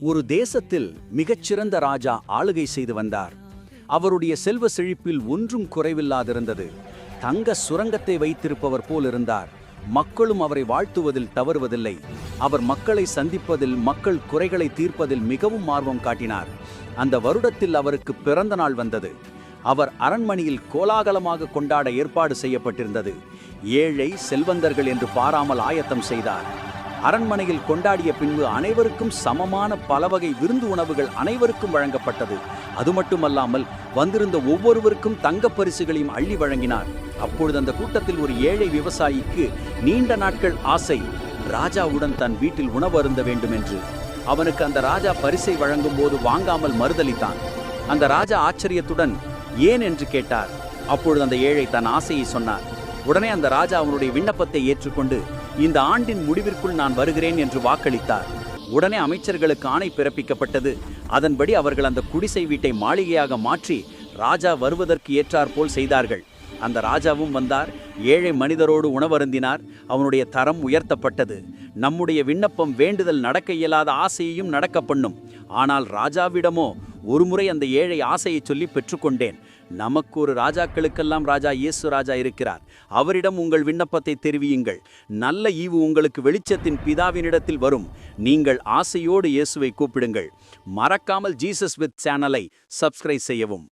ஒரு தேசத்தில் மிகச்சிறந்த ராஜா ஆளுகை செய்து வந்தார். அவருடைய செல்வ செழிப்பில் ஒன்றும் குறைவில்லாதிருந்தது. தங்க சுரங்கத்தை வைத்திருப்பவர் போல் இருந்தார். மக்களும் அவரை வாழ்த்துவதில் தவறுவதில்லை. அவர் மக்களை சந்திப்பதில் மக்கள் குறைகளை தீர்ப்பதில் மிகவும் ஆர்வம் காட்டினார். அந்த வருடத்தில் அவருக்கு பிறந்த நாள் வந்தது. அவர் அரண்மனையில் கோலாகலமாக கொண்டாட ஏற்பாடு செய்யப்பட்டிருந்தது. ஏழை செல்வந்தர்கள் என்று பாராமல் ஆயத்தம் செய்தார். அரண்மனையில் கொண்டாடிய பின்பு அனைவருக்கும் சமமான பல வகை விருந்து உணவுகள் அனைவருக்கும் வழங்கப்பட்டது. அது மட்டுமல்லாமல் வந்திருந்த ஒவ்வொருவருக்கும் தங்கப் பரிசுகளையும் அள்ளி வழங்கினார். அப்பொழுது அந்த கூட்டத்தில் ஒரு ஏழை விவசாயிக்கு நீண்ட நாட்கள் ஆசை ராஜாவுடன் தன் வீட்டில் உணவு அருந்த வேண்டும் என்று அவனுக்கு அந்த ராஜா பரிசை வழங்கும் போது வாங்காமல் மறுதளித்தான் அந்த ராஜா ஆச்சரியத்துடன் ஏன்? என்று கேட்டார். அப்பொழுது அந்த ஏழை தன் ஆசையை சொன்னார். உடனே அந்த ராஜா அவனுடைய விண்ணப்பத்தை ஏற்றுக்கொண்டு இந்த ஆண்டின் முடிவிற்குள் நான் வருகிறேன் என்று வாக்களித்தார். உடனே அமைச்சர்களுக்கு ஆணை பிறப்பிக்கப்பட்டது. அதன்படி அவர்கள் அந்த குடிசை வீட்டை மாளிகையாக மாற்றி ராஜா வருவதற்கு ஏற்றாற்போல் செய்தார்கள். அந்த ராஜாவும் வந்தார். ஏழை மனிதரோடு உணவருந்தினார். அவனுடைய தரம் உயர்த்தப்பட்டது. நம்முடைய விண்ணப்பம் வேண்டுதல் நடக்க இயலாத ஆசையையும் நடக்க பண்ணும். ஆனால் ராஜாவிடமோ ஒருமுறை அந்த ஏழை ஆசையை சொல்லி பெற்றுக்கொண்டேன். நமக்கு ஒரு ராஜாக்களுக்கெல்லாம் ராஜா இயேசு ராஜா இருக்கிறார். அவரிடம் உங்கள் விண்ணப்பத்தை தெரிவியுங்கள். நல்ல ஈவு உங்களுக்கு வெளிச்சத்தின் பிதாவினிடத்தில் வரும். நீங்கள் ஆசையோடு இயேசுவை கூப்பிடுங்கள். மறக்காமல் ஜீசஸ் வித் சேனலை சப்ஸ்கிரைப் செய்யவும்.